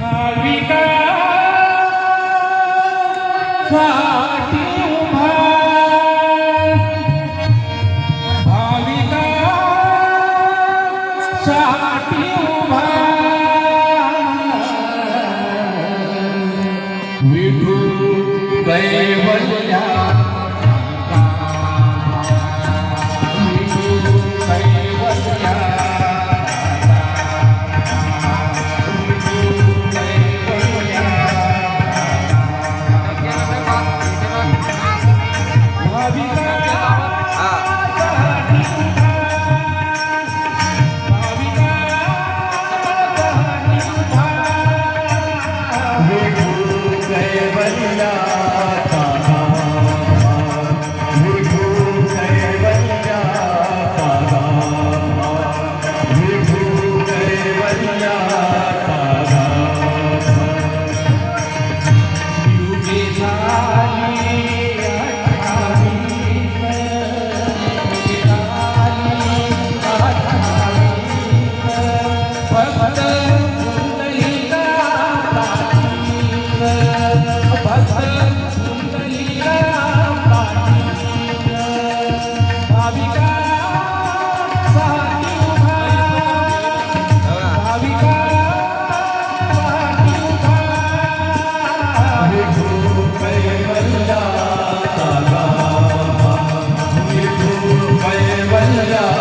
Bhavika Vibhu કૈવલ્યા Hallelujah.